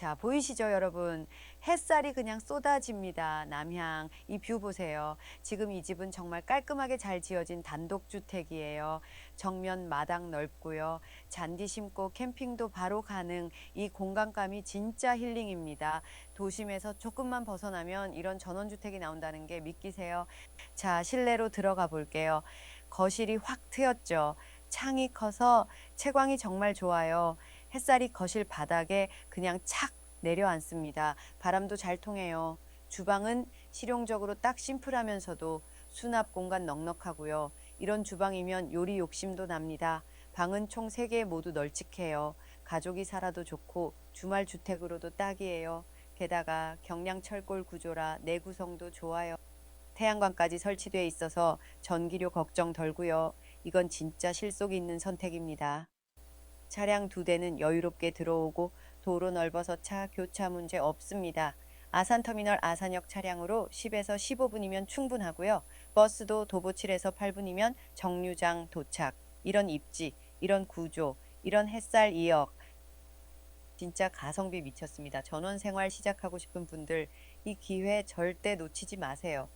자, 보이시죠, 여러분? 햇살이 그냥 쏟아집니다. 남향. 이 뷰 보세요. 지금 이 집은 정말 깔끔하게 잘 지어진 단독주택이에요. 정면 마당 넓고요. 잔디 심고 캠핑도 바로 가능. 이 공간감이 진짜 힐링입니다. 도심에서 조금만 벗어나면 이런 전원주택이 나온다는 게 믿기세요? 자, 실내로 들어가 볼게요. 거실이 확 트였죠. 창이 커서 채광이 정말 좋아요. 햇살이 거실 바닥에 그냥 착 내려앉습니다. 바람도 잘 통해요. 주방은 실용적으로 딱 심플하면서도 수납 공간 넉넉하고요. 이런 주방이면 요리 욕심도 납니다. 방은 총 3개 모두 널찍해요. 가족이 살아도 좋고 주말 주택으로도 딱이에요. 게다가 경량 철골 구조라 내구성도 좋아요. 태양광까지 설치돼 있어서 전기료 걱정 덜고요. 이건 진짜 실속 있는 선택입니다. 차량 두 대는 여유롭게 들어오고 도로 넓어서 차 교차 문제 없습니다. 아산터미널 아산역 차량으로 10에서 15분이면 충분하고요. 버스도 도보 7에서 8분이면 정류장 도착. 이런 입지, 이런 구조, 이런 햇살 2역. 진짜 가성비 미쳤습니다. 전원 생활 시작하고 싶은 분들 이 기회 절대 놓치지 마세요.